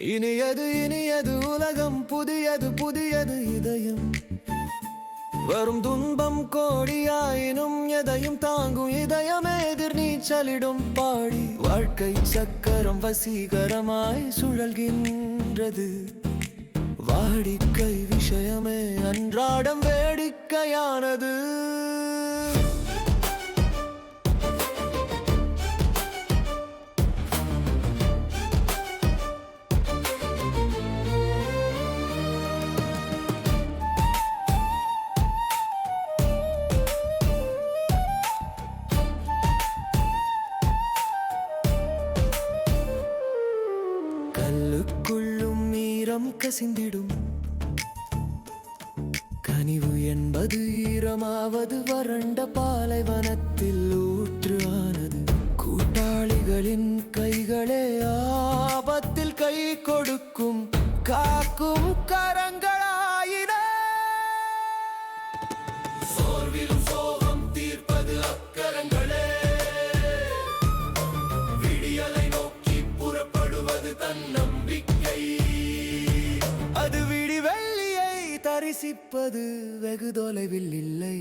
இனியது இனியது உலகம் புதியது புதியது இதயம். வரும் துன்பம் கோடியாயினும் எதையும் தாங்கும் இதயம் எதிர் நீச்சலிடும் பாடி. வாழ்க்கை சக்கரம் வசீகரமாய் சுழல்கின்றது. வாடிக்கை விஷயமே அன்றாடம் வேடிக்கையானது. கல்லுக்குள்ளும் ஈரம் கசிந்திடும். கனிவு என்பது ஈரமாவது வறண்ட பாலைவனத்தில் ஊற்று ஆனது கூட்டாளிகளின் கைகளே ஆபத்தில் கை கொடுக்கும். காக்கும் கரங்கள நேசிப்பது வெகு தொலைவில் இல்லை.